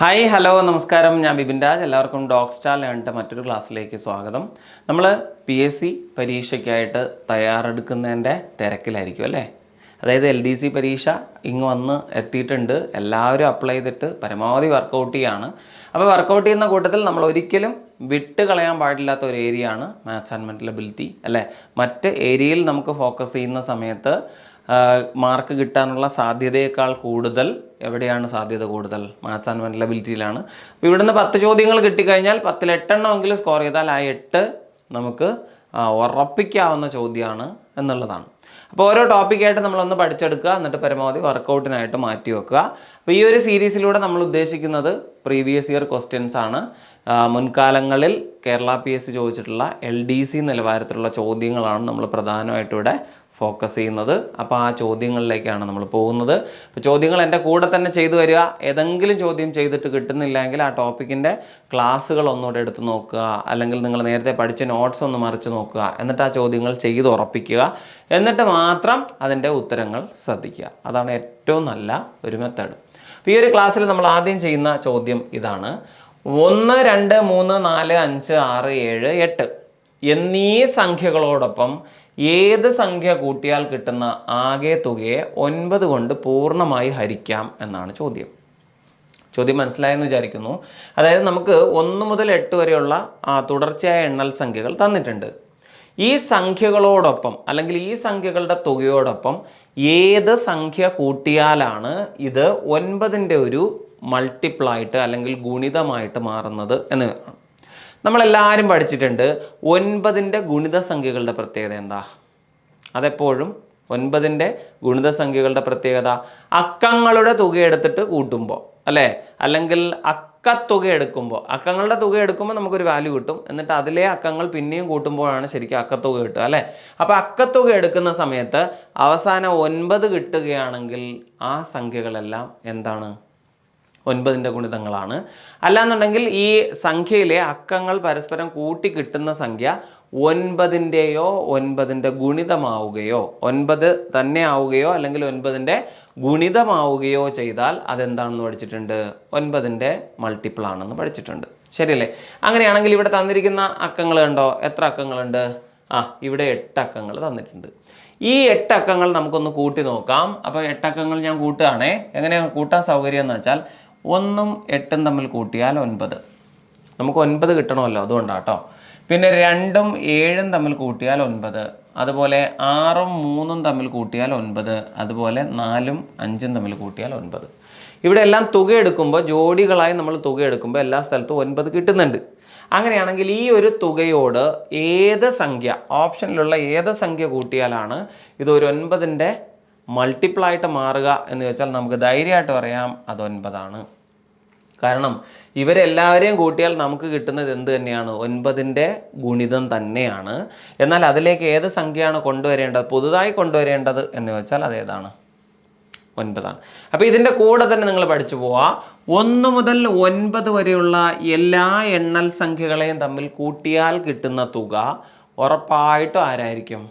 Hi hello നമസ്കാരം. ഞാൻ ബിബിൻ രാജ്. എല്ലാവർക്കും ഡോഗ് സ്റ്റാർ ലേണിന്റെ മറ്റൊരു ക്ലാസ്സിലേക്ക് സ്വാഗതം. നമ്മൾ പി എസ് സി പരീക്ഷയ്ക്കായിട്ട് തയ്യാറെടുക്കുന്നതിന്റെ തിരക്കിലായിരിക്കും അല്ലേ? അതായത് എൽ ഡി സി പരീക്ഷ ഇങ്ങ് വന്ന് എത്തിയിട്ടുണ്ട്. എല്ലാവരും അപ്ലൈ ചെയ്തിട്ട് പരമാവധി വർക്കൗട്ട് ചെയ്യാണ്. അപ്പോൾ വർക്കൗട്ട് ചെയ്യുന്ന കൂട്ടത്തിൽ നമ്മൾ ഒരിക്കലും വിട്ട് കളയാൻ പാടില്ലാത്ത ഒരു ഏരിയ ആണ് മാത്സ് ആൻഡ് മെന്റലബിലിറ്റി അല്ലേ? മറ്റ് ഏരിയയിൽ നമുക്ക് ഫോക്കസ് ചെയ്യുന്ന സമയത്ത് മാർക്ക് കിട്ടാനുള്ള സാധ്യതയേക്കാൾ കൂടുതൽ എവിടെയാണ് സാധ്യത കൂടുതൽ? മാത്സ് ആൻഡ് മെന്റൽ അപ്പോൾ ഇവിടുന്ന് പത്ത് ചോദ്യങ്ങൾ കിട്ടിക്കഴിഞ്ഞാൽ പത്തിൽ എട്ടെണ്ണമെങ്കിലും സ്കോർ ചെയ്താൽ ആ എട്ട് നമുക്ക് ഉറപ്പിക്കാവുന്ന ചോദ്യമാണ് എന്നുള്ളതാണ്. അപ്പോൾ ഓരോ ടോപ്പിക്കായിട്ട് നമ്മളൊന്ന് പഠിച്ചെടുക്കുക എന്നിട്ട് പരമാവധി വർക്കൗട്ടിനായിട്ട് മാറ്റി വെക്കുക. അപ്പോൾ ഈ ഒരു സീരീസിലൂടെ നമ്മൾ ഉദ്ദേശിക്കുന്നത് പ്രീവിയസ് ഇയർ ക്വസ്റ്റ്യൻസ് ആണ്. മുൻകാലങ്ങളിൽ കേരള പി എസ് സി ചോദിച്ചിട്ടുള്ള എൽ ഡി സി നിലവാരത്തിലുള്ള ചോദ്യങ്ങളാണ് നമ്മൾ പ്രധാനമായിട്ടും ഇവിടെ ഫോക്കസ് ചെയ്യുന്നത്. അപ്പോൾ ആ ചോദ്യങ്ങളിലേക്കാണ് നമ്മൾ പോകുന്നത്. അപ്പോൾ ചോദ്യങ്ങൾ എന്റെ കൂടെ തന്നെ ചെയ്തു വരിക. ഏതെങ്കിലും ചോദ്യം ചെയ്തിട്ട് കിട്ടുന്നില്ലെങ്കിൽ ആ ടോപ്പിക്കിന്റെ ക്ലാസ്സുകൾ ഒന്നുകൂടെ എടുത്ത് നോക്കുക. അല്ലെങ്കിൽ നിങ്ങൾ നേരത്തെ പഠിച്ച നോട്ട്സ് ഒന്ന് മറിച്ച് നോക്കുക. എന്നിട്ട് ആ ചോദ്യങ്ങൾ ചെയ്ത് ഉറപ്പിക്കുക. എന്നിട്ട് മാത്രം അതിന്റെ ഉത്തരങ്ങൾ ശ്രദ്ധിക്കുക. അതാണ് ഏറ്റവും നല്ല ഒരു മെത്തേഡ് അപ്പോൾ ഈ ഒരു ക്ലാസ്സിൽ നമ്മൾ ആദ്യം ചെയ്യുന്ന ചോദ്യം ഇതാണ്. ഒന്ന് രണ്ട് മൂന്ന് നാല് അഞ്ച് ആറ് ഏഴ് എട്ട് എന്നീ സംഖ്യകളോടൊപ്പം ഏത് സംഖ്യ കൂട്ടിയാൽ കിട്ടുന്ന ആകെ തുകയെ ഒൻപത് കൊണ്ട് പൂർണമായി ഹരിക്കാം എന്നാണ് ചോദ്യം. ചോദ്യം മനസ്സിലായെന്ന് വിചാരിക്കുന്നു. അതായത് നമുക്ക് ഒന്ന് മുതൽ എട്ട് വരെയുള്ള തുടർച്ചയായ എണ്ണൽ സംഖ്യകൾ തന്നിട്ടുണ്ട്. ഈ സംഖ്യകളോടൊപ്പം അല്ലെങ്കിൽ ഈ സംഖ്യകളുടെ തുകയോടൊപ്പം ഏത് സംഖ്യ കൂട്ടിയാലാണ് ഇത് ഒൻപതിന്റെ ഒരു മൾട്ടിപ്ലായിട്ട് അല്ലെങ്കിൽ ഗുണിതമായിട്ട് മാറുന്നത് എന്ന് നമ്മളെല്ലാവരും പഠിച്ചിട്ടുണ്ട്. ഒൻപതിന്റെ ഗുണിത സംഖ്യകളുടെ പ്രത്യേകത എന്താ? അതെപ്പോഴും ഒൻപതിന്റെ ഗുണിത സംഖ്യകളുടെ പ്രത്യേകത. അക്കങ്ങളുടെ തുക എടുത്തിട്ട് കൂട്ടുമ്പോൾ അല്ലേ? അല്ലെങ്കിൽ അക്കത്തുക എടുക്കുമ്പോൾ അക്കങ്ങളുടെ തുക എടുക്കുമ്പോൾ നമുക്കൊരു വാല്യൂ കിട്ടും. എന്നിട്ട് അതിലെ അക്കങ്ങൾ പിന്നെയും കൂട്ടുമ്പോഴാണ് ശരിക്കും അക്കത്തുക കിട്ടുക അല്ലേ? അപ്പോൾ അക്കത്തുക എടുക്കുന്ന സമയത്ത് അവസാനം ഒൻപത് കിട്ടുകയാണെങ്കിൽ ആ സംഖ്യകളെല്ലാം എന്താണ്? ഒൻപതിന്റെ ഗുണിതങ്ങളാണ്. അല്ലാന്നുണ്ടെങ്കിൽ ഈ സംഖ്യയിലെ അക്കങ്ങൾ പരസ്പരം കൂട്ടി കിട്ടുന്ന സംഖ്യ ഒൻപതിന്റെയോ ഒൻപതിന്റെ ഗുണിതമാവുകയോ ഒൻപത് തന്നെ ആവുകയോ അല്ലെങ്കിൽ ഒൻപതിന്റെ ഗുണിതമാവുകയോ ചെയ്താൽ അതെന്താണെന്ന് പഠിച്ചിട്ടുണ്ട്? ഒൻപതിന്റെ മൾട്ടിപ്പിൾ ആണെന്ന് പഠിച്ചിട്ടുണ്ട്. ശരിയല്ലേ? അങ്ങനെയാണെങ്കിൽ ഇവിടെ തന്നിരിക്കുന്ന അക്കങ്ങൾ കണ്ടോ? എത്ര അക്കങ്ങളുണ്ട്? ആ ഇവിടെ എട്ട് അക്കങ്ങൾ തന്നിട്ടുണ്ട്. ഈ എട്ട് അക്കങ്ങൾ നമുക്കൊന്ന് കൂട്ടി നോക്കാം. അപ്പോൾ എട്ടക്കങ്ങൾ ഞാൻ കൂട്ടുകയാണേ. എങ്ങനെയാണ് കൂട്ടാൻ സൗകര്യം എന്ന് വെച്ചാൽ ഒന്നും എട്ടും തമ്മിൽ കൂട്ടിയാൽ ഒൻപത്. നമുക്ക് ഒൻപത് കിട്ടണമല്ലോ അതുകൊണ്ടാണ് കേട്ടോ പിന്നെ രണ്ടും ഏഴും തമ്മിൽ കൂട്ടിയാൽ ഒൻപത്. അതുപോലെ ആറും മൂന്നും തമ്മിൽ കൂട്ടിയാൽ ഒൻപത്. അതുപോലെ നാലും അഞ്ചും തമ്മിൽ കൂട്ടിയാൽ ഒൻപത്. ഇവിടെ എല്ലാം തുക എടുക്കുമ്പോൾ ജോഡികളായി നമ്മൾ തുക എടുക്കുമ്പോൾ എല്ലാ സ്ഥലത്തും ഒൻപത് കിട്ടുന്നുണ്ട്. അങ്ങനെയാണെങ്കിൽ ഈ ഒരു തുകയോട് ഏത് സംഖ്യ ഓപ്ഷനിലുള്ള ഏത് സംഖ്യ കൂട്ടിയാലാണ് ഇത് ഒരു ഒൻപതിന്റെ മൾട്ടിപ്പിളായിട്ട് മാറുക എന്ന് വെച്ചാൽ നമുക്ക് ധൈര്യമായിട്ട് പറയാം അത് ഒൻപതാണ് കാരണം ഇവരെല്ലാവരെയും കൂട്ടിയാൽ നമുക്ക് കിട്ടുന്നത് എന്ത് തന്നെയാണ്? ഒൻപതിന്റെ ഗുണിതം തന്നെയാണ്. എന്നാൽ അതിലേക്ക് ഏത് സംഖ്യയാണ് കൊണ്ടുവരേണ്ടത്? പുതുതായി കൊണ്ടുവരേണ്ടത് എന്ന് വെച്ചാൽ അതേതാണ് ഒൻപതാണ്. അപ്പോൾ ഇതിന്റെ കൂടെ തന്നെ നിങ്ങൾ പഠിച്ചു പോവാ. ഒന്ന് മുതൽ ഒൻപത് വരെയുള്ള എല്ലാ എണ്ണൽ സംഖ്യകളെയും തമ്മിൽ കൂട്ടിയാൽ കിട്ടുന്ന തുക ഉറപ്പായിട്ടും ആരായിരിക്കും?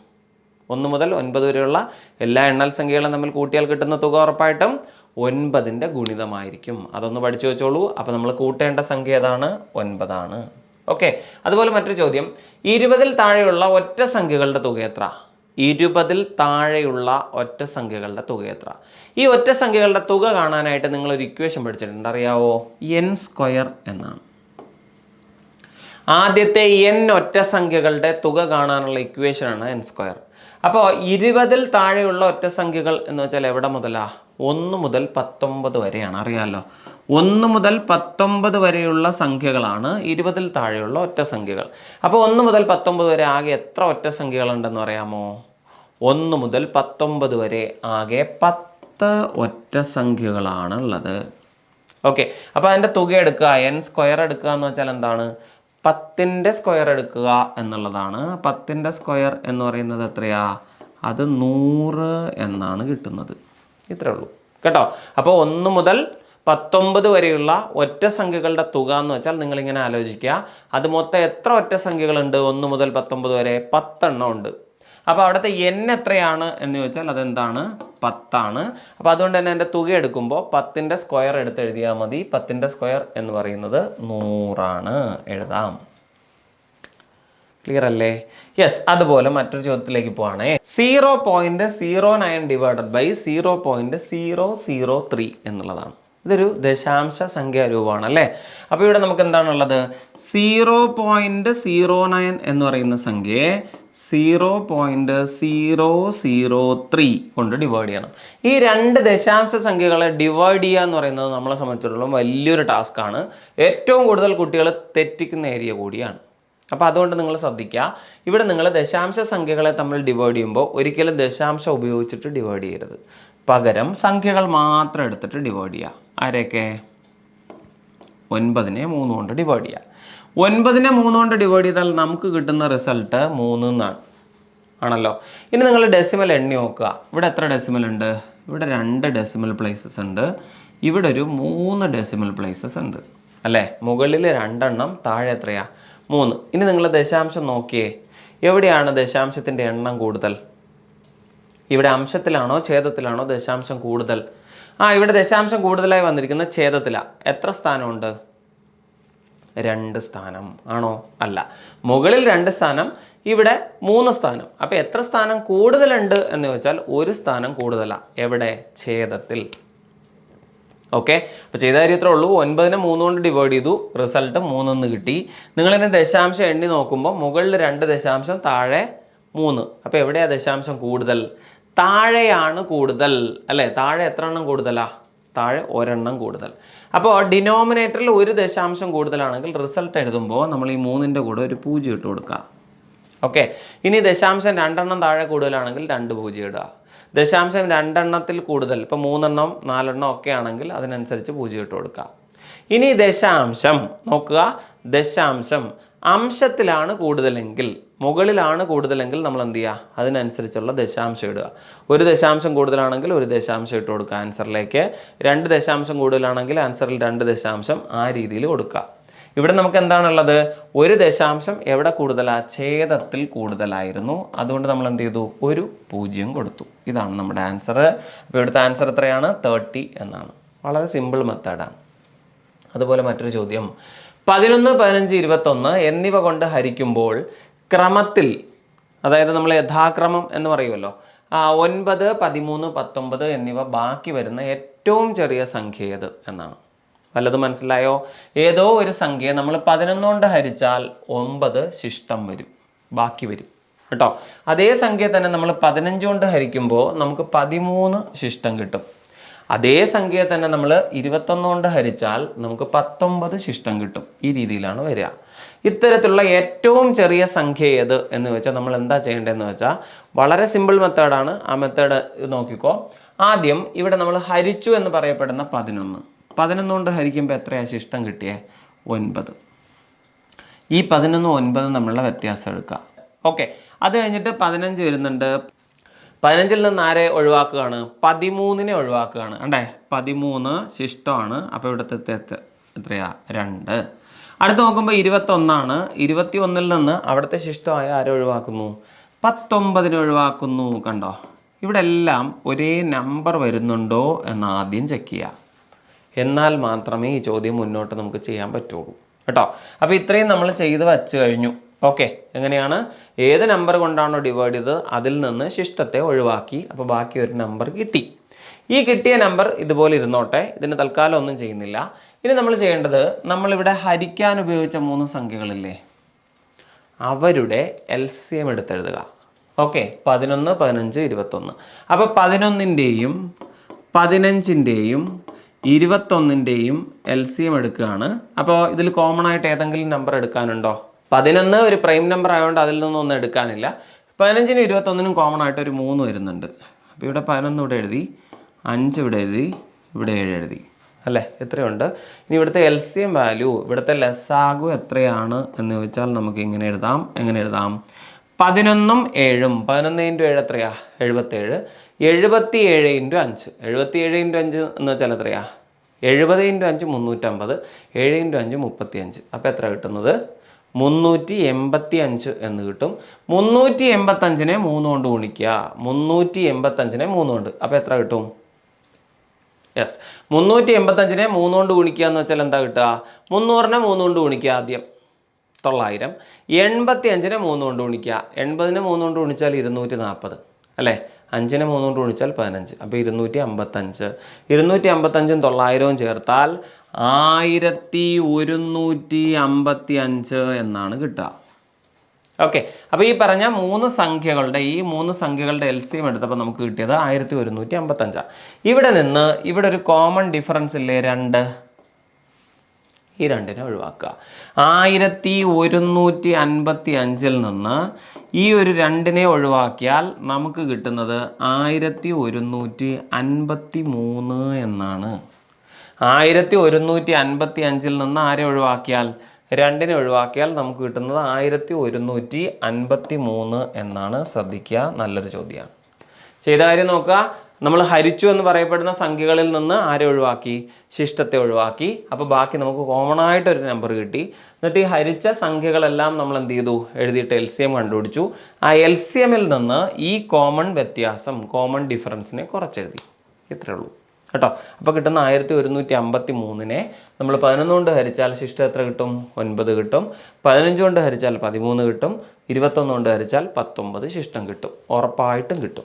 ഒന്ന് മുതൽ ഒൻപത് വരെയുള്ള എല്ലാ എണ്ണൽ സംഖ്യകളും തമ്മിൽ കൂട്ടിയാൽ കിട്ടുന്ന തുക ഉറപ്പായിട്ടും ഒൻപതിന്റെ ഗുണിതമായിരിക്കും. അതൊന്ന് പഠിച്ചു വെച്ചോളൂ. അപ്പോൾ നമ്മൾ കൂട്ടേണ്ട സംഖ്യ ഏതാണ്? ഒൻപതാണ്. ഓക്കെ. അതുപോലെ മറ്റൊരു ചോദ്യം. ഇരുപതിൽ താഴെയുള്ള ഒറ്റ സംഖ്യകളുടെ തുക എത്ര? ഇരുപതിൽ താഴെയുള്ള ഒറ്റ സംഖ്യകളുടെ തുക എത്ര? ഈ ഒറ്റ സംഖ്യകളുടെ തുക കാണാനായിട്ട് നിങ്ങൾ ഒരു ഇക്വേഷൻ പഠിച്ചിട്ടുണ്ട്. അറിയാവോ? എൻ സ്ക്വയർ എന്നാണ്. ആദ്യത്തെ എൻ ഒറ്റ സംഖ്യകളുടെ തുക കാണാനുള്ള ഇക്വേഷനാണ് എൻ സ്ക്വയർ അപ്പോൾ ഇരുപതിൽ താഴെയുള്ള ഒറ്റ സംഖ്യകൾ എന്ന് വെച്ചാൽ എവിടെ മുതലാ? ഒന്ന് മുതൽ പത്തൊമ്പത് വരെയാണ്. അറിയാമല്ലോ ഒന്ന് മുതൽ പത്തൊമ്പത് വരെയുള്ള സംഖ്യകളാണ് ഇരുപതിൽ താഴെയുള്ള ഒറ്റ സംഖ്യകൾ. അപ്പോൾ ഒന്ന് മുതൽ പത്തൊമ്പത് വരെ ആകെ എത്ര ഒറ്റ സംഖ്യകളുണ്ടെന്ന് പറയാമോ? ഒന്ന് മുതൽ പത്തൊമ്പത് വരെ ആകെ പത്ത് ഒറ്റ സംഖ്യകളാണ് ഉള്ളത് ഓക്കെ. അപ്പോൾ അതിന്റെ തുക എടുക്കുക. എൻ സ്ക്വയർ എടുക്കുക എന്ന് വെച്ചാൽ എന്താണ്? പത്തിന്റെ സ്ക്വയർ എടുക്കുക എന്നുള്ളതാണ്. പത്തിന്റെ സ്ക്വയർ എന്ന് പറയുന്നത് എത്രയാ? അത് നൂറ് എന്നാണ് കിട്ടുന്നത്. ഇത്രേ ഉള്ളൂ. കേട്ടോ? അപ്പോൾ ഒന്ന് മുതൽ പത്തൊമ്പത് വരെയുള്ള ഒറ്റ സംഖ്യകളുടെ തുക എന്ന് വെച്ചാൽ നിങ്ങളിങ്ങനെ ആലോചിക്കുക. അത് മൊത്തം എത്ര ഒറ്റ സംഖ്യകളുണ്ട്? ഒന്ന് മുതൽ പത്തൊമ്പത് വരെ പത്തെണ്ണം ഉണ്ട്. അപ്പോൾ അവിടുത്തെ എൻ എത്രയാണ് എന്ന് ചോദിച്ചാൽ അതെന്താണ്? പത്താണ്. അപ്പോൾ അതുകൊണ്ട് തന്നെ എന്റെ തുക എടുക്കുമ്പോൾ പത്തിന്റെ സ്ക്വയർ എടുത്ത് എഴുതിയാൽ മതി. പത്തിന്റെ സ്ക്വയർ എന്ന് പറയുന്നത് നൂറാണ്. എഴുതാം. ക്ലിയർ അല്ലേ? യെസ് അതുപോലെ മറ്റൊരു ചോദ്യത്തിലേക്ക് പോവാണേ. Zero point zero nine divided by zero point zero zero three എന്നുള്ളതാണ്. ഇതൊരു ദശാംശ സംഖ്യാ രൂപമാണ് അല്ലേ? അപ്പോൾ ഇവിടെ നമുക്ക് എന്താണുള്ളത്? സീറോ പോയിന്റ് സീറോ നയൻ എന്ന് പറയുന്ന സംഖ്യയെ zero point zero zero three കൊണ്ട് ഡിവൈഡ് ചെയ്യണം. ഈ രണ്ട് ദശാംശ സംഖ്യകളെ ഡിവൈഡ് ചെയ്യുക എന്ന് പറയുന്നത് നമ്മളെ സംബന്ധിച്ചിടത്തോളം വലിയൊരു ടാസ്ക്കാണ് ഏറ്റവും കൂടുതൽ കുട്ടികൾ തെറ്റിക്കുന്ന ഏരിയ കൂടിയാണ്. അപ്പോൾ അതുകൊണ്ട് നിങ്ങൾ ശ്രദ്ധിക്കുക. ഇവിടെ നിങ്ങൾ ദശാംശ സംഖ്യകളെ തമ്മിൽ ഡിവൈഡ് ചെയ്യുമ്പോൾ ഒരിക്കലും ദശാംശം ഉപയോഗിച്ചിട്ട് ഡിവൈഡ് ചെയ്യരുത്. പകരം സംഖ്യകൾ മാത്രം എടുത്തിട്ട് ഡിവൈഡ് ചെയ്യുക. ആരെയൊക്കെ? ഒൻപതിനെ മൂന്ന് കൊണ്ട് ഡിവൈഡ് ചെയ്യുക. ഒൻപതിനെ മൂന്ന് കൊണ്ട് ഡിവൈഡ് ചെയ്താൽ നമുക്ക് കിട്ടുന്ന റിസൾട്ട് മൂന്ന് എന്നാണ് ആണല്ലോ? ഇനി നിങ്ങൾ ഡെസിമൽ എണ്ണി നോക്കുക. ഇവിടെ എത്ര ഡെസിമൽ ഉണ്ട്? ഇവിടെ രണ്ട് ഡെസിമൽ പ്ലേസസ് ഉണ്ട്. ഇവിടെ ഒരു മൂന്ന് ഡെസിമൽ പ്ലേസസ് ഉണ്ട്. അല്ലേ? മുകളിൽ രണ്ടെണ്ണം താഴെ എത്രയാ? മൂന്ന്. ഇനി നിങ്ങൾ ദശാംശം നോക്കിയേ. എവിടെയാണ് ദശാംശത്തിന്റെ എണ്ണം കൂടുതൽ? ഇവിടെ അംശത്തിലാണോ ഛേദത്തിലാണോ ദശാംശം കൂടുതൽ? ആ ഇവിടെ ദശാംശം കൂടുതലായി വന്നിരിക്കുന്ന ഛേദത്തിലാണ് എത്ര സ്ഥാനമുണ്ട്? രണ്ട് സ്ഥാനം. ആണോ? അല്ല. മുകളിൽ രണ്ട് സ്ഥാനം ഇവിടെ മൂന്ന് സ്ഥാനം. അപ്പോൾ എത്ര സ്ഥാനം കൂടുതലുണ്ട് എന്ന് ചോദിച്ചാൽ ഒരു സ്ഥാനം കൂടുതലാണ് എവിടെ? ഛേദത്തിൽ. ഓക്കെ? അപ്പോൾ ചെയ്ത കാര്യം ഇത്രേ ഉള്ളൂ. ഒൻപതിനെ മൂന്ന് കൊണ്ട് ഡിവൈഡ് ചെയ്തു. റിസൾട്ട് മൂന്നെന്ന് കിട്ടി. നിങ്ങളിതിനെ ദശാംശം എണ്ണി നോക്കുമ്പോൾ മുകളിൽ രണ്ട് ദശാംശം താഴെ മൂന്ന്. അപ്പോൾ എവിടെയാണ് ദശാംശം കൂടുതൽ? താഴെയാണ് കൂടുതൽ. അല്ലേ? താഴെ എത്ര എണ്ണം കൂടുതലാ? താഴെ ഒരെണ്ണം കൂടുതൽ. അപ്പോൾ ഡിനോമിനേറ്ററിൽ ഒരു ദശാംശം കൂടുതലാണെങ്കിൽ റിസൾട്ട് എഴുതുമ്പോൾ നമ്മൾ ഈ മൂന്നിന്റെ കൂടെ ഒരു പൂജ്യം ഇട്ട് കൊടുക്കുക. ഓക്കെ ഇനി ദശാംശം രണ്ടെണ്ണം താഴെ കൂടുതലാണെങ്കിൽ രണ്ട് പൂജ്യം ഇടുക. ദശാംശം രണ്ടെണ്ണത്തിൽ കൂടുതൽ ഇപ്പോൾ മൂന്നെണ്ണം നാലെണ്ണം ഒക്കെ ആണെങ്കിൽ അതിനനുസരിച്ച് പൂജ്യം ഇട്ട് കൊടുക്കുക. ഇനി ദശാംശം നോക്കുക. ദശാംശം അംശത്തിലാണ് കൂടുതലെങ്കിൽ മുകളിലാണ് കൂടുതലെങ്കിൽ നമ്മൾ എന്ത് ചെയ്യുക? അതിനനുസരിച്ചുള്ള ദശാംശം ഇടുക. ഒരു ദശാംശം കൂടുതലാണെങ്കിൽ ഒരു ദശാംശം ഇട്ട് കൊടുക്കുക ആൻസറിലേക്ക്. രണ്ട് ദശാംശം കൂടുതലാണെങ്കിൽ ആൻസറിൽ രണ്ട് ദശാംശം ആ രീതിയിൽ കൊടുക്കുക. ഇവിടെ നമുക്ക് എന്താണുള്ളത്? ഒരു ദശാംശം എവിടെ കൂടുതലാ? ഛേദത്തിൽ കൂടുതലായിരുന്നു. അതുകൊണ്ട് നമ്മൾ എന്ത് ചെയ്തു? ഒരു പൂജ്യം കൊടുത്തു. ഇതാണ് നമ്മുടെ ആൻസർ. അപ്പോൾ ഇവിടുത്തെ ആൻസർ എത്രയാണ്? തേർട്ടി എന്നാണ്. വളരെ സിമ്പിൾ മെത്തേഡാണ്. അതുപോലെ മറ്റൊരു ചോദ്യം. പതിനൊന്ന് പതിനഞ്ച് ഇരുപത്തൊന്ന് എന്നിവ കൊണ്ട് ഹരിക്കുമ്പോൾ ക്രമത്തിൽ അതായത് നമ്മൾ യഥാക്രമം എന്ന് പറയുമല്ലോ ഒൻപത് പതിമൂന്ന് പത്തൊമ്പത് എന്നിവ ബാക്കി വരുന്ന ഏറ്റവും ചെറിയ സംഖ്യ ഏത് എന്നാണ്. വല്ലതും മനസ്സിലായോ? ഏതോ ഒരു സംഖ്യ നമ്മൾ പതിനൊന്ന് കൊണ്ട് ഹരിച്ചാൽ ഒമ്പത് ശിഷ്ടം വരും ബാക്കി വരും. കേട്ടോ? അതേ സംഖ്യ തന്നെ നമ്മൾ പതിനഞ്ച് കൊണ്ട് ഹരിക്കുമ്പോൾ നമുക്ക് പതിമൂന്ന് ശിഷ്ടം കിട്ടും. അതേ സംഖ്യയെ തന്നെ നമ്മൾ ഇരുപത്തൊന്ന് കൊണ്ട് ഹരിച്ചാൽ നമുക്ക് പത്തൊമ്പത് ശിഷ്ടം കിട്ടും. ഈ രീതിയിലാണ് വരിക. ഇത്തരത്തിലുള്ള ഏറ്റവും ചെറിയ സംഖ്യ ഏത് എന്ന് വെച്ചാൽ നമ്മൾ എന്താ ചെയ്യേണ്ടതെന്ന് വെച്ചാൽ വളരെ സിമ്പിൾ മെത്തേഡാണ് ആ മെത്തേഡ് നോക്കിക്കോ. ആദ്യം ഇവിടെ നമ്മൾ ഹരിച്ചു എന്ന് പറയപ്പെടുന്ന പതിനൊന്ന്. പതിനൊന്ന് കൊണ്ട് ഹരിക്കുമ്പോൾ എത്രയാണ് ശിഷ്ടം കിട്ടിയേ? ഒൻപത്. ഈ പതിനൊന്ന് ഒൻപത് നമ്മളുടെ വ്യത്യാസം എടുക്കുക. ഓക്കെ. അത് കഴിഞ്ഞിട്ട് പതിനഞ്ച് വരുന്നുണ്ട്. പതിനഞ്ചിൽ നിന്ന് ആരെ ഒഴിവാക്കുകയാണ്? പതിമൂന്നിനെ ഒഴിവാക്കുകയാണ്. അണ്ടേ പതിമൂന്ന് ശിഷ്ടമാണ്. അപ്പോൾ ഇവിടുത്തെ തെത്ത് എത്രയാ? രണ്ട്. അടുത്ത് നോക്കുമ്പോൾ ഇരുപത്തൊന്നാണ്. ഇരുപത്തി ഒന്നിൽ നിന്ന് അവിടുത്തെ ശിഷ്ടമായ ആരെ ഒഴിവാക്കുന്നു? പത്തൊമ്പതിനെ ഒഴിവാക്കുന്നു. കണ്ടോ? ഇവിടെ എല്ലാം ഒരേ നമ്പർ വരുന്നുണ്ടോ എന്ന് ആദ്യം ചെക്ക് ചെയ്യുക എന്നാൽ മാത്രമേ ഈ ചോദ്യം മുന്നോട്ട് നമുക്ക് ചെയ്യാൻ പറ്റുള്ളൂ. കേട്ടോ? അപ്പോൾ ഇത്രയും നമ്മൾ ചെയ്ത് വച്ച് കഴിഞ്ഞു. ഓക്കെ എങ്ങനെയാണ്? ഏത് നമ്പർ കൊണ്ടാണോ ഡിവൈഡ് ചെയ്തത്? അതിൽ നിന്ന് ശിഷ്ടത്തെ ഒഴിവാക്കി. അപ്പോൾ ബാക്കി ഒരു നമ്പർ കിട്ടി. ഈ കിട്ടിയ നമ്പർ ഇതുപോലെ ഇരുന്നോട്ടെ. ഇതിന് തൽക്കാലം ഒന്നും ചെയ്യുന്നില്ല. ഇനി നമ്മൾ ചെയ്യേണ്ടത് നമ്മളിവിടെ ഹരിക്കാൻ ഉപയോഗിച്ച മൂന്ന് സംഖ്യകളില്ലേ? അവരുടെ എൽ സി എം എടുത്തെഴുതുക. ഓക്കെ പതിനൊന്ന് പതിനഞ്ച് ഇരുപത്തൊന്ന്. അപ്പോൾ പതിനൊന്നിന്റെയും പതിനഞ്ചിന്റെയും ഇരുപത്തൊന്നിന്റെയും എൽ സി എം എടുക്കുകയാണ്. അപ്പോൾ ഇതിൽ കോമൺ ആയിട്ട് ഏതെങ്കിലും നമ്പർ എടുക്കാനുണ്ടോ? പതിനൊന്ന് ഒരു പ്രൈം നമ്പർ ആയതുകൊണ്ട് അതിൽ നിന്നൊന്നും എടുക്കാനില്ല. പതിനഞ്ചിനും ഇരുപത്തൊന്നിനും കോമൺ ആയിട്ട് ഒരു മൂന്ന് വരുന്നുണ്ട്. അപ്പോൾ ഇവിടെ പതിനൊന്ന് ഇവിടെ എഴുതി അഞ്ച് ഇവിടെ എഴുതി ഇവിടെ ഏഴ് എഴുതി. അല്ലേ? എത്രയുണ്ട്? ഇനി ഇവിടുത്തെ എൽ സി എം വാല്യൂ ഇവിടുത്തെ ലെസ്സാകു എത്രയാണ് എന്ന് ചോദിച്ചാൽ നമുക്ക് ഇങ്ങനെ എഴുതാം എങ്ങനെ എഴുതാം? പതിനൊന്നും ഏഴും പതിനൊന്ന് ഇന്റു ഏഴ് എത്രയാ? എഴുപത്തേഴ്. എഴുപത്തി ഏഴ് ഇന്റു അഞ്ച്. എഴുപത്തി ഏഴ് ഇന്റു അഞ്ച് എന്ന് വെച്ചാൽ എത്രയാ? എഴുപത് ഇന്റു അഞ്ച് മുന്നൂറ്റമ്പത്. ഏഴ് ഇന്റു അഞ്ച് മുപ്പത്തി അഞ്ച് അപ്പോൾ എത്ര കിട്ടുന്നത്? മുന്നൂറ്റി എൺപത്തി അഞ്ച് എന്ന് കിട്ടും. മുന്നൂറ്റി എൺപത്തഞ്ചിനെ മൂന്ന് കൊണ്ട് ഗുണിക്കുക. മുന്നൂറ്റി എൺപത്തഞ്ചിനെ മൂന്ന് കൊണ്ട്. അപ്പോൾ എത്ര കിട്ടും? യെസ് മുന്നൂറ്റി എൺപത്തഞ്ചിനെ മൂന്ന് കൊണ്ട് ഗുണിക്കുക എന്ന് വെച്ചാൽ എന്താ കിട്ടുക? മുന്നൂറിനെ മൂന്ന് കൊണ്ട് ഗുണിക്കുക ആദ്യം. തൊള്ളായിരം. എൺപത്തി അഞ്ചിനെ മൂന്ന് കൊണ്ട് ഗുണിക്കുക. എൺപതിനെ മൂന്ന് കൊണ്ട് ഗുണിച്ചാൽ ഇരുന്നൂറ്റി നാൽപ്പത് അല്ലേ? അഞ്ചിനെ മൂന്ന് കൊണ്ട് ഗുണിച്ചാൽ പതിനഞ്ച്. അപ്പോൾ ഇരുന്നൂറ്റി അമ്പത്തഞ്ച്. ഇരുന്നൂറ്റി അമ്പത്തഞ്ചും തൊള്ളായിരവും ചേർത്താൽ ആയിരത്തി ഒരുന്നൂറ്റി അമ്പത്തി അഞ്ച് എന്നാണ് കിട്ടുക. ഓക്കെ. അപ്പോൾ ഈ പറഞ്ഞ മൂന്ന് സംഖ്യകളുടെ ഈ മൂന്ന് സംഖ്യകളുടെ എൽ സി എം എടുത്തപ്പോൾ നമുക്ക് കിട്ടിയത് ആയിരത്തി ഒരുന്നൂറ്റി അമ്പത്തഞ്ചാണ് ഇവിടെ നിന്ന് ഇവിടെ ഒരു കോമൺ ഡിഫറൻസ് ഇല്ലേ? രണ്ട്. ഈ രണ്ടിനെ ഒഴിവാക്കുക. ആയിരത്തി ഒരുന്നൂറ്റി അൻപത്തി അഞ്ചിൽ നിന്ന് ഈ ഒരു രണ്ടിനെ ഒഴിവാക്കിയാൽ നമുക്ക് കിട്ടുന്നത് ആയിരത്തി ഒരുന്നൂറ്റി അൻപത്തി മൂന്ന് എന്നാണ്. ആയിരത്തി ഒരുന്നൂറ്റി അൻപത്തി അഞ്ചിൽ നിന്ന് ആരെ ഒഴിവാക്കിയാൽ? രണ്ടിനെ ഒഴിവാക്കിയാൽ നമുക്ക് കിട്ടുന്നത് ആയിരത്തി ഒരുന്നൂറ്റി അൻപത്തി മൂന്ന് എന്നാണ് ശ്രദ്ധിക്കുക. നല്ലൊരു ചോദ്യമാണ്. ചെയ്ത കാര്യം നോക്കുക. നമ്മൾ ഹരിച്ചു എന്ന് പറയപ്പെടുന്ന സംഖ്യകളിൽ നിന്ന് ആരെ ഒഴിവാക്കി? ശിഷ്ടത്തെ ഒഴിവാക്കി. അപ്പോൾ ബാക്കി നമുക്ക് കോമൺ ആയിട്ടൊരു നമ്പർ കിട്ടി. എന്നിട്ട് ഈ ഹരിച്ച സംഖ്യകളെല്ലാം നമ്മൾ എന്ത് ചെയ്തു? എഴുതിയിട്ട് എൽ സി എം കണ്ടുപിടിച്ചു. ആ എൽ സി എമ്മിൽ നിന്ന് ഈ കോമൺ വ്യത്യാസം കോമൺ ഡിഫറൻസിനെ കുറച്ചെഴുതി. ഇത്രയേ ഉള്ളൂ. കേട്ടോ? അപ്പോൾ കിട്ടുന്ന ആയിരത്തി ഒരുന്നൂറ്റി അമ്പത്തി മൂന്നിനെ നമ്മൾ പതിനൊന്ന് കൊണ്ട് ഹരിച്ചാൽ ശിഷ്ടം എത്ര കിട്ടും? ഒൻപത് കിട്ടും. പതിനഞ്ച് കൊണ്ട് ഹരിച്ചാൽ പതിമൂന്ന് കിട്ടും. ഇരുപത്തൊന്ന് കൊണ്ട് ഹരിച്ചാൽ പത്തൊമ്പത് ശിഷ്ടം കിട്ടും. ഉറപ്പായിട്ടും കിട്ടും.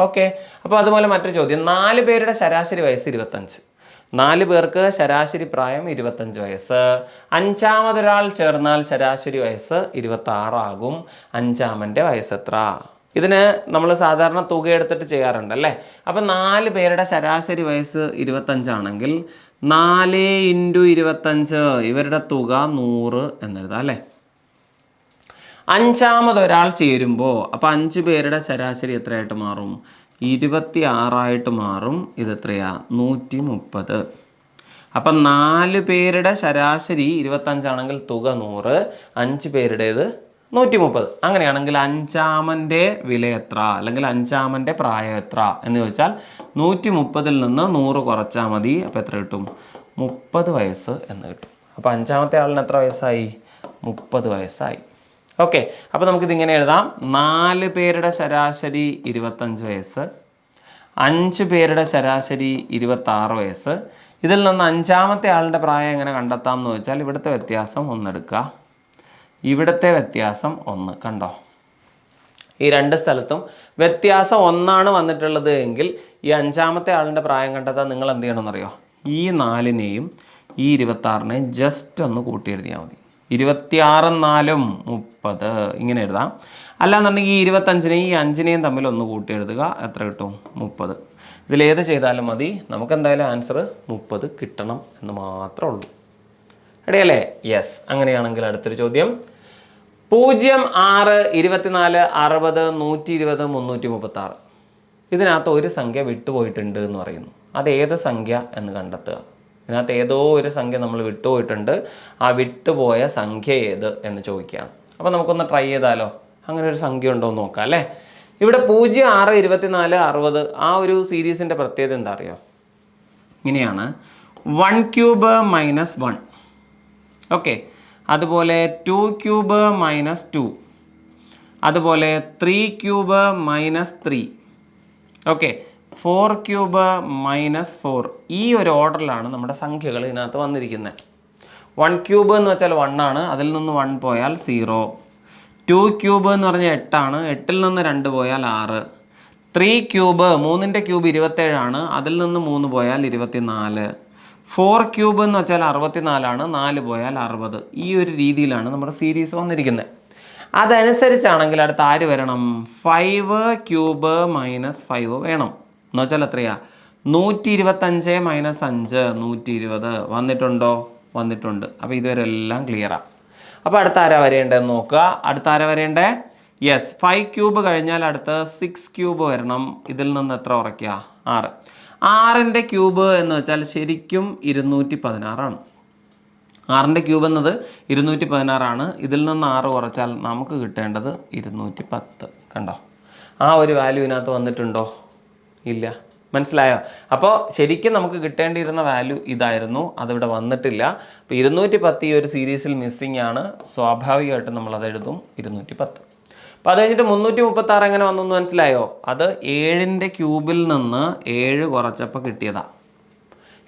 ഓക്കെ? അപ്പോൾ അതുപോലെ മറ്റൊരു ചോദ്യം. നാല് പേരുടെ ശരാശരി വയസ്സ് ഇരുപത്തഞ്ച്. നാല് പേർക്ക് ശരാശരി പ്രായം ഇരുപത്തഞ്ച് വയസ്സ്. അഞ്ചാമതൊരാൾ ചേർന്നാൽ ശരാശരി വയസ്സ് ഇരുപത്തി ആറാകും അഞ്ചാമന്റെ വയസ്സ് എത്ര? ഇതിന് നമ്മൾ സാധാരണ തുക എടുത്തിട്ട് ചെയ്യാറുണ്ട് അല്ലേ? അപ്പം നാല് പേരുടെ ശരാശരി വയസ്സ് ഇരുപത്തഞ്ചാണെങ്കിൽ നാല് ഇന്റു ഇരുപത്തഞ്ച് ഇവരുടെ തുക നൂറ് എന്നെഴുതാം അല്ലേ? അഞ്ചാമതൊരാൾ ചേരുമ്പോൾ അപ്പോൾ അഞ്ച് പേരുടെ ശരാശരി എത്രയായിട്ട് മാറും? ഇരുപത്തി ആറായിട്ട് മാറും. ഇത് എത്രയാ നൂറ്റി മുപ്പത് അപ്പം നാല് പേരുടെ ശരാശരി ഇരുപത്തഞ്ചാണെങ്കിൽ തുക നൂറ്. അഞ്ച് പേരുടേത് നൂറ്റി മുപ്പത് അങ്ങനെയാണെങ്കിൽ അഞ്ചാമന്റെ വില എത്ര? അല്ലെങ്കിൽ അഞ്ചാമന്റെ പ്രായം എത്ര? എന്ന് ചോദിച്ചാൽ നൂറ്റി മുപ്പതിൽ നിന്ന് നൂറ് കുറച്ചാൽ മതി. അപ്പോൾ എത്ര കിട്ടും? മുപ്പത് വയസ്സ് എന്ന് കിട്ടും. അപ്പോൾ അഞ്ചാമത്തെ ആളിന് എത്ര വയസ്സായി? മുപ്പത് വയസ്സായി. ഓക്കെ അപ്പോൾ നമുക്കിതിങ്ങനെ എഴുതാം. നാല് പേരുടെ ശരാശരി ഇരുപത്തഞ്ച് വയസ്സ് അഞ്ച് പേരുടെ ശരാശരി ഇരുപത്താറ് വയസ്സ്. ഇതിൽ നിന്ന് അഞ്ചാമത്തെ ആളുടെ പ്രായം എങ്ങനെ കണ്ടെത്താം എന്ന് വെച്ചാൽ ഇവിടുത്തെ വ്യത്യാസം ഒന്നെടുക്കുക ഇവിടുത്തെ വ്യത്യാസം ഒന്ന് കണ്ടോ? ഈ രണ്ട് സ്ഥലത്തും വ്യത്യാസം ഒന്നാണ് വന്നിട്ടുള്ളത് എങ്കിൽ ഈ അഞ്ചാമത്തെ ആളിന്റെ പ്രായം കണ്ടെത്താൻ നിങ്ങൾ എന്ത് ചെയ്യണമെന്നറിയോ? ഈ നാലിനെയും ഈ ഇരുപത്താറിനെയും ജസ്റ്റ് ഒന്ന് കൂട്ടി എഴുതിയാൽ മതി. ഇരുപത്തിയാറും നാലും മുപ്പത്. ഇങ്ങനെ എഴുതാം. അല്ലാന്നുണ്ടെങ്കിൽ ഈ ഇരുപത്തഞ്ചിനെയും ഈ അഞ്ചിനെയും തമ്മിൽ ഒന്ന് കൂട്ടി എഴുതുക എത്ര കിട്ടും? മുപ്പത്. ഇതിലേത് ചെയ്താലും മതി. നമുക്ക് എന്തായാലും ആൻസർ മുപ്പത് കിട്ടണം എന്ന് മാത്രമേ ഉള്ളൂ. റെഡിയല്ലേ യെസ് അങ്ങനെയാണെങ്കിൽ അടുത്തൊരു ചോദ്യം. പൂജ്യം ആറ് ഇരുപത്തിനാല് അറുപത് നൂറ്റി ഇരുപത് മുന്നൂറ്റി മുപ്പത്തി ആറ് ഇതിനകത്ത് ഒരു സംഖ്യ വിട്ടുപോയിട്ടുണ്ട് എന്ന് പറയുന്നു. അത് ഏത് സംഖ്യ എന്ന് കണ്ടെത്തുക. ഇതിനകത്ത് ഏതോ ഒരു സംഖ്യ നമ്മൾ വിട്ടുപോയിട്ടുണ്ട്. ആ വിട്ടുപോയ സംഖ്യ ഏത് എന്ന് ചോദിക്കുകയാണ്. അപ്പോൾ നമുക്കൊന്ന് ട്രൈ ചെയ്താലോ? അങ്ങനെ ഒരു സംഖ്യ ഉണ്ടോ എന്ന് നോക്കാം അല്ലേ? ഇവിടെ പൂജ്യം ആറ് ഇരുപത്തിനാല് അറുപത് ആ ഒരു സീരീസിന്റെ പ്രത്യേകത എന്താ അറിയോ? ഇങ്ങനെയാണ്. One cube minus one okay അതുപോലെ ടു ക്യൂബ് മൈനസ് ടു അതുപോലെ three cube minus three okay four cube minus four. ഈ ഒരു ഓർഡറിലാണ് നമ്മുടെ സംഖ്യകൾ ഇതിനകത്ത് വന്നിരിക്കുന്നത്. വൺ ക്യൂബ് എന്ന് വെച്ചാൽ വൺ ആണ്. അതിൽ നിന്ന് വൺ പോയാൽ സീറോ ടു ക്യൂബ് എന്ന് പറഞ്ഞാൽ എട്ടാണ്. എട്ടിൽ നിന്ന് രണ്ട് പോയാൽ ആറ്. ത്രീ ക്യൂബ് മൂന്നിന്റെ ക്യൂബ് ഇരുപത്തേഴാണ്. അതിൽ നിന്ന് മൂന്ന് പോയാൽ ഇരുപത്തിനാല്. ഫോർ ക്യൂബ് എന്ന് വെച്ചാൽ അറുപത്തിനാലാണ്. നാല് പോയാൽ അറുപത്. ഈ ഒരു രീതിയിലാണ് നമ്മുടെ സീരീസ് വന്നിരിക്കുന്നത്. അതനുസരിച്ചാണെങ്കിൽ അടുത്ത് ആര് വരണം? ഫൈവ് ക്യൂബ് മൈനസ് ഫൈവ് വേണം. എന്ന് വെച്ചാൽ എത്രയാ? നൂറ്റി ഇരുപത്തഞ്ച് മൈനസ് അഞ്ച് നൂറ്റി ഇരുപത് വന്നിട്ടുണ്ടോ? വന്നിട്ടുണ്ട്. അപ്പോൾ ഇതുവരെ എല്ലാം ക്ലിയറാണ് അപ്പോൾ അടുത്ത ആരാ വരേണ്ടതെന്ന് നോക്കുക. അടുത്ത ആരാ വരേണ്ടേ? യെസ് ഫൈവ് ക്യൂബ് കഴിഞ്ഞാൽ അടുത്ത് സിക്സ് ക്യൂബ് വരണം. ഇതിൽ നിന്ന് എത്ര കുറയ്ക്കുക ആറ്. ആറിന്റെ ക്യൂബ് എന്ന് വെച്ചാൽ ശരിക്കും ഇരുന്നൂറ്റി പതിനാറാണ് ആറിന്റെ ക്യൂബ് എന്നത് ഇരുന്നൂറ്റി പതിനാറാണ് ഇതിൽ നിന്ന് ആറ് കുറച്ചാൽ നമുക്ക് കിട്ടേണ്ടത് ഇരുന്നൂറ്റി പത്ത് കണ്ടോ? ആ ഒരു വാല്യൂ ഇതിനകത്ത് വന്നിട്ടുണ്ടോ? ഇല്ല. മനസ്സിലായോ? അപ്പോൾ ശരിക്കും നമുക്ക് കിട്ടേണ്ടിയിരുന്ന വാല്യൂ ഇതായിരുന്നു. അതിവിടെ വന്നിട്ടില്ല. അപ്പോൾ ഇരുന്നൂറ്റി പത്ത് ഈ ഒരു സീരീസിൽ മിസ്സിംഗ് ആണ്. സ്വാഭാവികമായിട്ടും നമ്മളത് എഴുതും. ഇരുന്നൂറ്റി പത്ത് അപ്പോൾ അത് കഴിഞ്ഞിട്ട് മുന്നൂറ്റി മുപ്പത്തി ആറ് എങ്ങനെ വന്നു എന്ന് മനസ്സിലായോ? അത് ഏഴിന്റെ ക്യൂബിൽ നിന്ന് ഏഴ് കുറച്ചപ്പോൾ കിട്ടിയതാണ്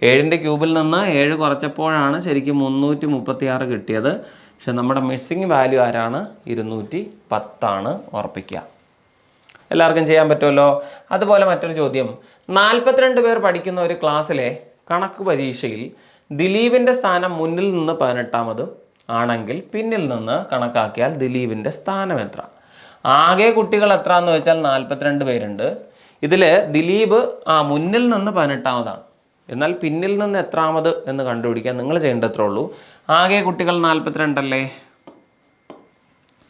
ഏഴിന്റെ ക്യൂബിൽ നിന്ന് ഏഴ് കുറച്ചപ്പോഴാണ് ശരിക്കും മുന്നൂറ്റി മുപ്പത്തി ആറ് കിട്ടിയത്. പക്ഷെ നമ്മുടെ മിസ്സിങ് വാല്യൂ ആരാണ്? ഇരുന്നൂറ്റി പത്താണ് ഉറപ്പിക്കുക. എല്ലാവർക്കും ചെയ്യാൻ പറ്റുമല്ലോ. അതുപോലെ മറ്റൊരു ചോദ്യം. നാൽപ്പത്തിരണ്ട് പേർ പഠിക്കുന്ന ഒരു ക്ലാസ്സിലെ കണക്ക് പരീക്ഷയിൽ ദിലീപിന്റെ സ്ഥാനം മുന്നിൽ നിന്ന് പതിനെട്ടാമത് ആണെങ്കിൽ പിന്നിൽ നിന്ന് കണക്കാക്കിയാൽ ദിലീപിന്റെ സ്ഥാനം എത്ര? ആകെ കുട്ടികൾ എത്ര എന്ന് വെച്ചാൽ നാൽപ്പത്തിരണ്ട് പേരുണ്ട്. ഇതിൽ ദിലീപ് ആ മുന്നിൽ നിന്ന് പതിനെട്ടാമതാണ്. എന്നാൽ പിന്നിൽ നിന്ന് എത്രാമത് എന്ന് കണ്ടുപിടിക്കാൻ നിങ്ങൾ ചെയ്യേണ്ടത്രേ ഉള്ളൂ? ആകെ കുട്ടികൾ നാൽപ്പത്തിരണ്ടല്ലേ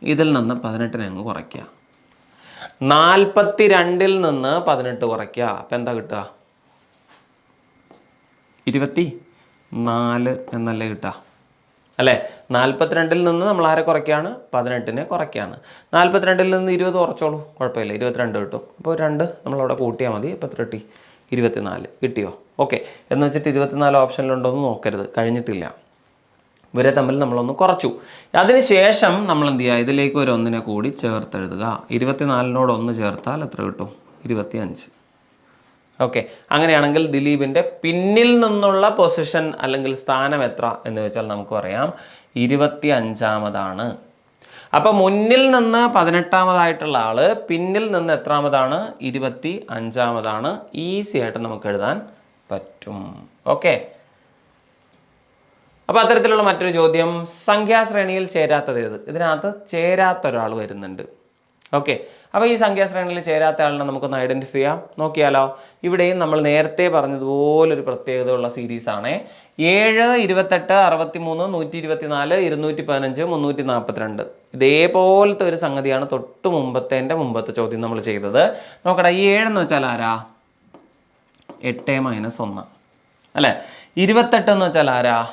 ഇതിൽ നിന്ന് പതിനെട്ടിനെ അങ്ങ് കുറയ്ക്കുക. നാൽപ്പത്തി രണ്ടിൽ നിന്ന് പതിനെട്ട് കുറയ്ക്കുക. അപ്പം എന്താ കിട്ടുക? ഇരുപത്തി നാല് എന്നല്ലേ കിട്ടുക? അല്ലേ? നാൽപ്പത്തിരണ്ടിൽ നിന്ന് നമ്മൾ ആരെ കുറയ്ക്കുകയാണ്? പതിനെട്ടിനെ കുറയ്ക്കുകയാണ്. നാൽപ്പത്തിരണ്ടിൽ നിന്ന് ഇരുപത് കുറച്ചോളൂ. കുഴപ്പമില്ല. ഇരുപത്തിരണ്ട് കിട്ടും. അപ്പോൾ രണ്ട് നമ്മളവിടെ കൂട്ടിയാൽ മതി. അപ്പോൾ എത്ര കിട്ടി? ഇരുപത്തിനാല്. കിട്ടിയോ? ഓക്കെ. എന്ന് വെച്ചിട്ട് ഇരുപത്തിനാല് ഓപ്ഷനിലുണ്ടോ എന്ന് നോക്കരുത്. കഴിഞ്ഞിട്ടില്ല. ഇവരെ തമ്മിൽ നമ്മളൊന്ന് കുറച്ചു. അതിനുശേഷം നമ്മൾ എന്ത് ചെയ്യുക ഇതിലേക്ക് ഒരു ഒന്നിനെ കൂടി ചേർത്തെഴുതുക. ഇരുപത്തിനാലിനോട് ഒന്ന് ചേർത്താൽ എത്ര കിട്ടും? ഇരുപത്തി അഞ്ച് ഓക്കെ. അങ്ങനെയാണെങ്കിൽ ദിലീപിന്റെ പിന്നിൽ നിന്നുള്ള പൊസിഷൻ അല്ലെങ്കിൽ സ്ഥാനം എത്ര എന്ന് വെച്ചാൽ നമുക്ക് പറയാം. ഇരുപത്തി അഞ്ചാമതാണ് അപ്പോൾ മുന്നിൽ നിന്ന് പതിനെട്ടാമതായിട്ടുള്ള ആൾ പിന്നിൽ നിന്ന് എത്രാമതാണ്? ഇരുപത്തി അഞ്ചാമതാണ് ഈസി ആയിട്ട് നമുക്ക് എഴുതാൻ പറ്റും. ഓക്കെ. അപ്പോൾ അത്തരത്തിലുള്ള മറ്റൊരു ചോദ്യം സംഖ്യാശ്രേണിയിൽ ചേരാത്തത് ഏത്? ഇതിനകത്ത് ചേരാത്ത ഒരാൾ വരുന്നുണ്ട്. ഓക്കെ. അപ്പോൾ ഈ സംഖ്യാശ്രേണിയിൽ ചേരാത്ത ആളിനെ നമുക്കൊന്ന് ഐഡന്റിഫൈ ചെയ്യാം. നോക്കിയാലോ ഇവിടെയും നമ്മൾ നേരത്തെ പറഞ്ഞതുപോലെ ഒരു പ്രത്യേകതയുള്ള സീരീസ് ആണ്. ഏഴ് ഇരുപത്തെട്ട് അറുപത്തി മൂന്ന് നൂറ്റി ഇരുപത്തി നാല് ഇരുന്നൂറ്റി പതിനഞ്ച് മുന്നൂറ്റി നാൽപ്പത്തിരണ്ട് ഇതേപോലത്തെ ഒരു സംഗതിയാണ് തൊട്ട് മുമ്പത്തേന്റെ മുമ്പത്തെ ചോദ്യം നമ്മൾ ചെയ്തത്. നോക്കട്ടെ ഈ ഏഴെന്ന് വെച്ചാൽ ആരാ? എട്ട് മൈനസ് ഒന്ന്. അല്ലേ? ഇരുപത്തെട്ട് എന്ന് വെച്ചാൽ ആരാ?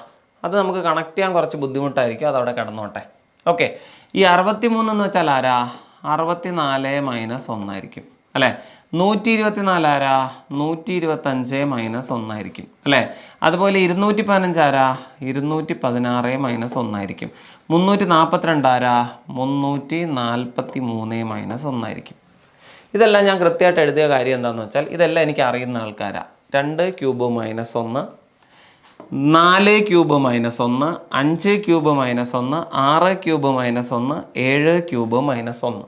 അത് നമുക്ക് കണക്ട് ചെയ്യാൻ കുറച്ച് ബുദ്ധിമുട്ടായിരിക്കും. അതവിടെ കിടന്നോട്ടെ. ഓക്കെ ഈ അറുപത്തി മൂന്ന് എന്ന് വെച്ചാൽ ആരാ? അറുപത്തി നാല് മൈനസ് ഒന്നായിരിക്കും. അല്ലേ? നൂറ്റി ഇരുപത്തിനാല് ആരാ? നൂറ്റി ഇരുപത്തഞ്ച് മൈനസ് ഒന്നായിരിക്കും. അല്ലേ? അതുപോലെ ഇരുന്നൂറ്റി പതിനഞ്ച് ആരാ? ഇരുന്നൂറ്റി പതിനാറ് മൈനസ് ഒന്നായിരിക്കും. മുന്നൂറ്റി നാൽപ്പത്തിരണ്ട് ആരാ? മുന്നൂറ്റി നാൽപ്പത്തി മൂന്ന് മൈനസ് ഒന്നായിരിക്കും. ഇതെല്ലാം ഞാൻ കൃത്യമായിട്ട് എഴുതിയ കാര്യം എന്താണെന്ന് വെച്ചാൽ ഇതെല്ലാം എനിക്ക് അറിയുന്ന ആൾക്കാരാണ് രണ്ട് ക്യൂബ് മൈനസ് ഒന്ന് നാല് ക്യൂബ് മൈനസ് ഒന്ന് അഞ്ച് ക്യൂബ് മൈനസ് ഒന്ന് ആറ് ക്യൂബ് മൈനസ് ഒന്ന് ഏഴ് ക്യൂബ് മൈനസ് ഒന്ന്.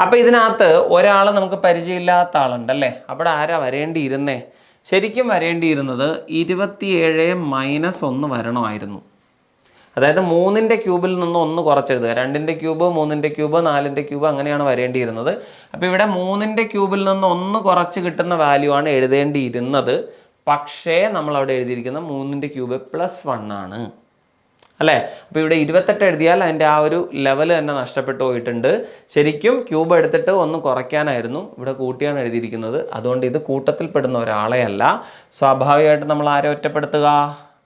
അപ്പോൾ ഇതിനകത്ത് ഒരാൾ നമുക്ക് പരിചയമില്ലാത്ത ആളുണ്ടല്ലേ? അവിടെ ആരാ വരേണ്ടിയിരുന്നേ? ശരിക്കും വരേണ്ടിയിരുന്നത് ഇരുപത്തിയേഴ് മൈനസ് ഒന്ന് വരണമായിരുന്നു. അതായത് മൂന്നിന്റെ ക്യൂബിൽ നിന്ന് ഒന്ന് കുറച്ചെഴുതുക. രണ്ടിന്റെ ക്യൂബ് മൂന്നിന്റെ ക്യൂബ് നാലിന്റെ ക്യൂബ് അങ്ങനെയാണ് വരേണ്ടിയിരുന്നത്. അപ്പോൾ ഇവിടെ മൂന്നിന്റെ ക്യൂബിൽ നിന്ന് ഒന്ന് കുറച്ച് കിട്ടുന്ന വാല്യൂ ആണ് എഴുതേണ്ടിയിരുന്നത്. പക്ഷേ നമ്മൾ അവിടെ എഴുതിയിരിക്കുന്ന മൂന്നിന്റെ ക്യൂബ് പ്ലസ് വൺ ആണ്. അല്ലേ? അപ്പോൾ ഇവിടെ ഇരുപത്തെട്ട് എഴുതിയാൽ അതിന്റെ ആ ഒരു ലെവൽ തന്നെ നഷ്ടപ്പെട്ടു പോയിട്ടുണ്ട്. ശരിക്കും ക്യൂബ് എടുത്തിട്ട് ഒന്ന് കുറയ്ക്കാനായിരുന്നു ഇവിടെ കൂട്ടിയാണ് എഴുതിയിരിക്കുന്നത്. അതുകൊണ്ട് ഇത് കൂട്ടത്തിൽപ്പെടുന്ന ഒരാളെയല്ല സ്വാഭാവികമായിട്ട് നമ്മൾ ആരെ ഒറ്റപ്പെടുത്തുക?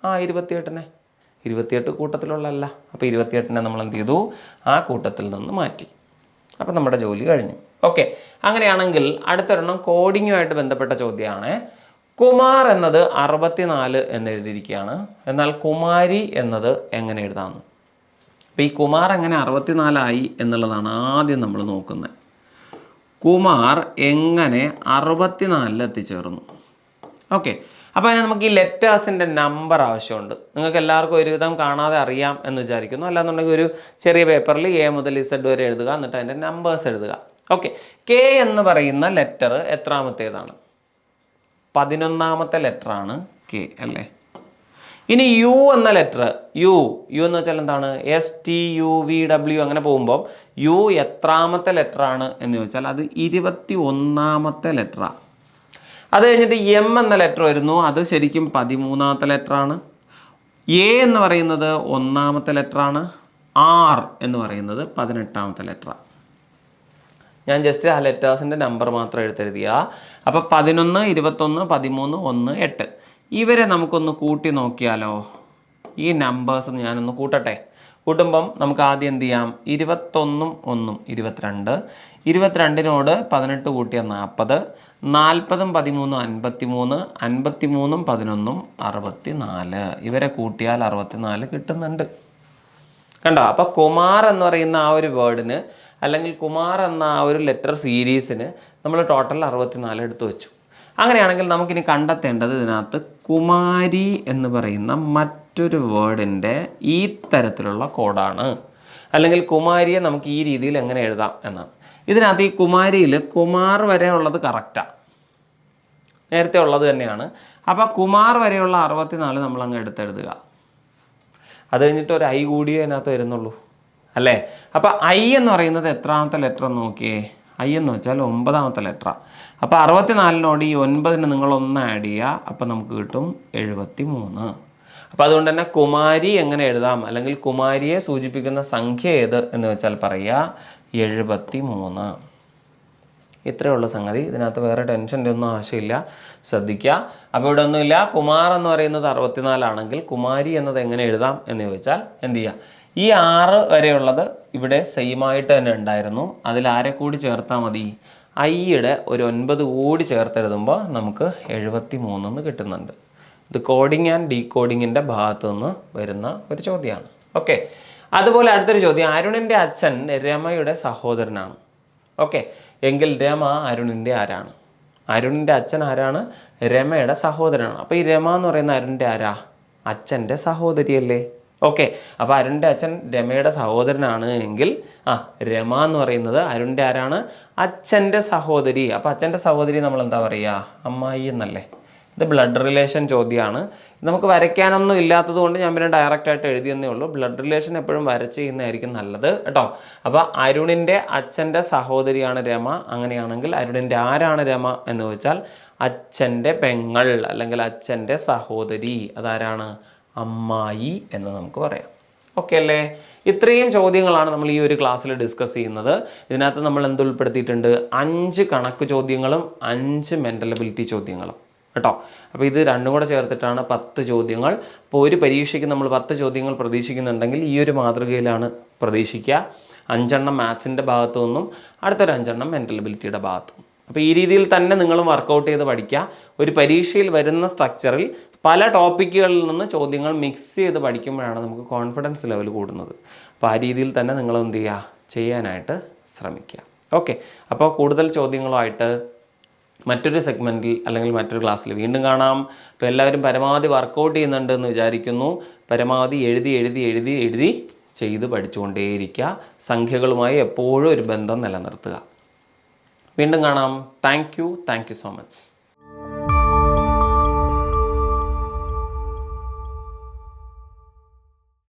ആ ഇരുപത്തിയെട്ടിനെ. ഇരുപത്തിയെട്ട് കൂട്ടത്തിലുള്ളതല്ല. അപ്പോൾ ഇരുപത്തിയെട്ടിനെ നമ്മൾ എന്ത് ചെയ്തു? ആ കൂട്ടത്തിൽ നിന്ന് മാറ്റി. അപ്പോൾ നമ്മുടെ ജോലി കഴിഞ്ഞു. ഓക്കെ. അങ്ങനെയാണെങ്കിൽ അടുത്തൊരെണ്ണം കോഡിങ്ങുമായിട്ട് ബന്ധപ്പെട്ട ചോദ്യമാണ്. കുമാർ എന്നത് അറുപത്തിനാല് എന്ന് എഴുതിയിരിക്കുകയാണ്. എന്നാൽ കുമാരി എന്നത് എങ്ങനെ എഴുതാമെന്ന്. അപ്പോൾ ഈ കുമാർ എങ്ങനെ അറുപത്തിനാലായി എന്നുള്ളതാണ് ആദ്യം നമ്മൾ നോക്കുന്നത്. കുമാർ എങ്ങനെ അറുപത്തിനാലിൽ എത്തിച്ചേർന്നു. ഓക്കെ. അപ്പോൾ അതിന് നമുക്ക് ഈ ലെറ്റേഴ്സിന്റെ നമ്പർ ആവശ്യമുണ്ട്. നിങ്ങൾക്ക് എല്ലാവർക്കും ഒരുവിധം കാണാതെ അറിയാം എന്ന് വിചാരിക്കുന്നു. അല്ലാന്നുണ്ടെങ്കിൽ ഒരു ചെറിയ പേപ്പറിൽ എ മുതൽ ഇസഡ് വരെ എഴുതുക എന്നിട്ട് അതിന്റെ നമ്പേഴ്സ് എഴുതുക. ഓക്കെ. കെ എന്ന് പറയുന്ന ലെറ്റർ എത്രാമത്തേതാണ്? പതിനൊന്നാമത്തെ ലെറ്ററാണ് കെ അല്ലേ? ഇനി യു എന്ന ലെറ്റർ യു യു എന്ന് വെച്ചാൽ എന്താണ്? S T U V W അങ്ങനെ പോകുമ്പോൾ യു എത്രാമത്തെ ലെറ്ററാണ് എന്ന് ചോദിച്ചാൽ അത് ഇരുപത്തി ഒന്നാമത്തെ ലെറ്ററാണ് അത് കഴിഞ്ഞിട്ട് എം എന്ന ലെറ്റർ വരുന്നു. അത് ശരിക്കും പതിമൂന്നാമത്തെ ലെറ്ററാണ് എ എന്ന് പറയുന്നത് ഒന്നാമത്തെ ലെറ്ററാണ് ആർ എന്ന് പറയുന്നത് പതിനെട്ടാമത്തെ ലെറ്ററാണ് ഞാൻ ജസ്റ്റ് ആ ലെറ്റേഴ്സിന്റെ നമ്പർ മാത്രം എടുത്തെഴുതിയ. അപ്പോൾ പതിനൊന്ന് ഇരുപത്തൊന്ന് പതിമൂന്ന് ഒന്ന് എട്ട്. ഇവരെ നമുക്കൊന്ന് കൂട്ടി നോക്കിയാലോ? ഈ നമ്പേഴ്സ് ഞാനൊന്ന് കൂട്ടട്ടെ. കൂട്ടുമ്പം നമുക്ക് ആദ്യം എന്ത് ചെയ്യാം? ഇരുപത്തൊന്നും ഒന്നും ഇരുപത്തിരണ്ട്. ഇരുപത്തിരണ്ടിനോട് പതിനെട്ട് കൂട്ടിയ നാൽപ്പത് നാൽപ്പതും പതിമൂന്നും അൻപത്തി മൂന്ന് അൻപത്തി മൂന്നും പതിനൊന്നും അറുപത്തി നാല് ഇവരെ കൂട്ടിയാൽ അറുപത്തി നാല് കിട്ടുന്നുണ്ട്. കണ്ടോ? അപ്പോൾ കുമാർ എന്ന് പറയുന്ന ആ ഒരു വേർഡിന് അല്ലെങ്കിൽ കുമാർ എന്ന ആ ഒരു ലെറ്റർ സീരീസിന് നമ്മൾ ടോട്ടൽ അറുപത്തിനാല് എടുത്തു വെച്ചു. അങ്ങനെയാണെങ്കിൽ നമുക്കിനി കണ്ടെത്തേണ്ടത് ഇതിനകത്ത് കുമാരി എന്ന് പറയുന്ന മറ്റൊരു വേർഡിന്റെ ഈ തരത്തിലുള്ള കോഡാണ്. അല്ലെങ്കിൽ കുമാരിയെ നമുക്ക് ഈ രീതിയിൽ എങ്ങനെ എഴുതാം എന്നാണ്. ഇതിനകത്ത് ഈ കുമാരിയിൽ കുമാർ വരെ ഉള്ളത് കറക്റ്റാണ് നേരത്തെ ഉള്ളത് തന്നെയാണ്. അപ്പോൾ കുമാർ വരെയുള്ള അറുപത്തിനാല് നമ്മൾ അങ്ങ് എടുത്തെഴുതുക. അത് കഴിഞ്ഞിട്ട് ഒരു ഐ കൂടിയേ അതിനകത്ത് വരുന്നുള്ളൂ. അല്ലേ? അപ്പോൾ ഐ എന്ന് പറയുന്നത് എത്രാമത്തെ ലെറ്റർ നോക്കിയേ. ഐ എന്ന് വെച്ചാൽ ഒമ്പതാമത്തെ ലെറ്ററാണ് അപ്പോൾ അറുപത്തിനാലിനോട് ഈ ഒൻപതിന് നിങ്ങൾ ഒന്ന് ആഡ് ചെയ്യുക. അപ്പോൾ നമുക്ക് കിട്ടും എഴുപത്തി മൂന്ന് അപ്പോൾ അതുകൊണ്ട് തന്നെ കുമാരി എങ്ങനെ എഴുതാം? അല്ലെങ്കിൽ കുമാരിയെ സൂചിപ്പിക്കുന്ന സംഖ്യ ഏത് എന്ന് വെച്ചാൽ പറയുക. എഴുപത്തി മൂന്ന് ഇത്രയേ ഉള്ളൂ സംഗതി. ഇതിനകത്ത് വേറെ ടെൻഷന്റെ ഒന്നും ആവശ്യമില്ല. ശ്രദ്ധിക്കുക. അപ്പോൾ ഇവിടെ ഒന്നുമില്ല. കുമാർ എന്ന് പറയുന്നത് അറുപത്തിനാലാണെങ്കിൽ കുമാരി എന്നത് എങ്ങനെ എഴുതാം എന്ന് ചോദിച്ചാൽ എന്ത് ചെയ്യുക? ഈ ആറ് വരെയുള്ളത് ഇവിടെ സെയിമായിട്ട് തന്നെ ഉണ്ടായിരുന്നു. അതിൽ ആരെ കൂടി ചേർത്താൽ മതി? ഐയുടെ ഒരു ഒൻപത് കൂടി ചേർത്തെഴുതുമ്പോൾ നമുക്ക് എഴുപത്തി മൂന്നെന്ന് കിട്ടുന്നുണ്ട്. ഇത് കോഡിങ് ആൻഡ് ഡീകോഡിങ്ങിന്റെ ഭാഗത്തു നിന്ന് വരുന്ന ഒരു ചോദ്യമാണ്. ഓക്കെ അതുപോലെ അടുത്തൊരു ചോദ്യം. അരുണിന്റെ അച്ഛൻ രമയുടെ സഹോദരനാണ്. ഓക്കെ എങ്കിൽ രമ അരുണിന്റെ ആരാണ്? അരുണിന്റെ അച്ഛൻ ആരാണ്? രമയുടെ സഹോദരനാണ്. അപ്പോൾ ഈ രമ എന്ന് പറയുന്ന അരുണിന്റെ ആരാ? അച്ഛന്റെ സഹോദരിയല്ലേ? ഓക്കെ അപ്പോൾ അരുണിന്റെ അച്ഛൻ രമയുടെ സഹോദരനാണ് എങ്കിൽ ആ രമ എന്ന് പറയുന്നത് അരുണിന്റെ ആരാണ്? അച്ഛന്റെ സഹോദരി. അപ്പോൾ അച്ഛന്റെ സഹോദരി നമ്മൾ എന്താ പറയുക അമ്മായി എന്നല്ലേ? ഇത് ബ്ലഡ് റിലേഷൻ ചോദ്യമാണ് നമുക്ക് വരയ്ക്കാനൊന്നും ഇല്ലാത്തത് കൊണ്ട് ഞാൻ പിന്നെ ഡയറക്റ്റായിട്ട് എഴുതിയെന്നേ ഉള്ളൂ. ബ്ലഡ് റിലേഷൻ എപ്പോഴും വരച്ച് ചെയ്യുന്നതായിരിക്കും നല്ലത് കേട്ടോ. അപ്പോൾ അരുണിന്റെ അച്ഛന്റെ സഹോദരിയാണ് രമ. അങ്ങനെയാണെങ്കിൽ അരുണിന്റെ ആരാണ് രമ എന്ന് വെച്ചാൽ അച്ഛന്റെ പെങ്ങൾ അല്ലെങ്കിൽ അച്ഛന്റെ സഹോദരി. അതാരാണ്? അമ്മായി എന്ന് നമുക്ക് പറയാം. ഓക്കെ അല്ലേ? ഇത്രയും ചോദ്യങ്ങളാണ് നമ്മൾ ഈ ഒരു ക്ലാസ്സിൽ ഡിസ്കസ് ചെയ്യുന്നത്. ഇതിനകത്ത് നമ്മൾ എന്ത് ഉൾപ്പെടുത്തിയിട്ടുണ്ട്? അഞ്ച് കണക്ക് ചോദ്യങ്ങളും അഞ്ച് മെന്റലബിലിറ്റി ചോദ്യങ്ങളും. കേട്ടോ? അപ്പോൾ ഇത് രണ്ടും കൂടെ ചേർത്തിട്ടാണ് പത്ത് ചോദ്യങ്ങൾ. അപ്പോൾ ഒരു പരീക്ഷയ്ക്ക് നമ്മൾ പത്ത് ചോദ്യങ്ങൾ പ്രതീക്ഷിക്കുന്നുണ്ടെങ്കിൽ ഈ ഒരു മാതൃകയിലാണ് പ്രതീക്ഷിക്കുക. അഞ്ചെണ്ണം മാത്സിന്റെ ഭാഗത്തു നിന്നും അടുത്തൊരു അഞ്ചെണ്ണം മെന്റലബിലിറ്റിയുടെ ഭാഗത്തു അപ്പോൾ ഈ രീതിയിൽ തന്നെ നിങ്ങൾ വർക്കൗട്ട് ചെയ്ത് പഠിക്കുക. ഒരു പരീക്ഷയിൽ വരുന്ന സ്ട്രക്ചറിൽ പല ടോപ്പിക്കുകളിൽ നിന്ന് ചോദ്യങ്ങൾ മിക്സ് ചെയ്ത് പഠിക്കുമ്പോഴാണ് നമുക്ക് കോൺഫിഡൻസ് ലെവൽ കൂടുന്നത്. അപ്പോൾ ആ രീതിയിൽ തന്നെ നിങ്ങൾ എന്ത് ചെയ്യുക ചെയ്യാനായിട്ട് ശ്രമിക്കുക. ഓക്കെ അപ്പോൾ കൂടുതൽ ചോദ്യങ്ങളുമായിട്ട് മറ്റൊരു സെഗ്മെന്റിൽ അല്ലെങ്കിൽ മറ്റൊരു ക്ലാസ്സിൽ വീണ്ടും കാണാം. അപ്പോൾ എല്ലാവരും പരമാവധി വർക്കൗട്ട് ചെയ്യുന്നുണ്ട് എന്ന് വിചാരിക്കുന്നു. പരമാവധി എഴുതി എഴുതി എഴുതി എഴുതി ചെയ്ത് പഠിച്ചുകൊണ്ടേയിരിക്കുക. സംഖ്യകളുമായി എപ്പോഴും ഒരു ബന്ധം നിലനിർത്തുക. വീണ്ടും കാണാം. Thank you thank you so much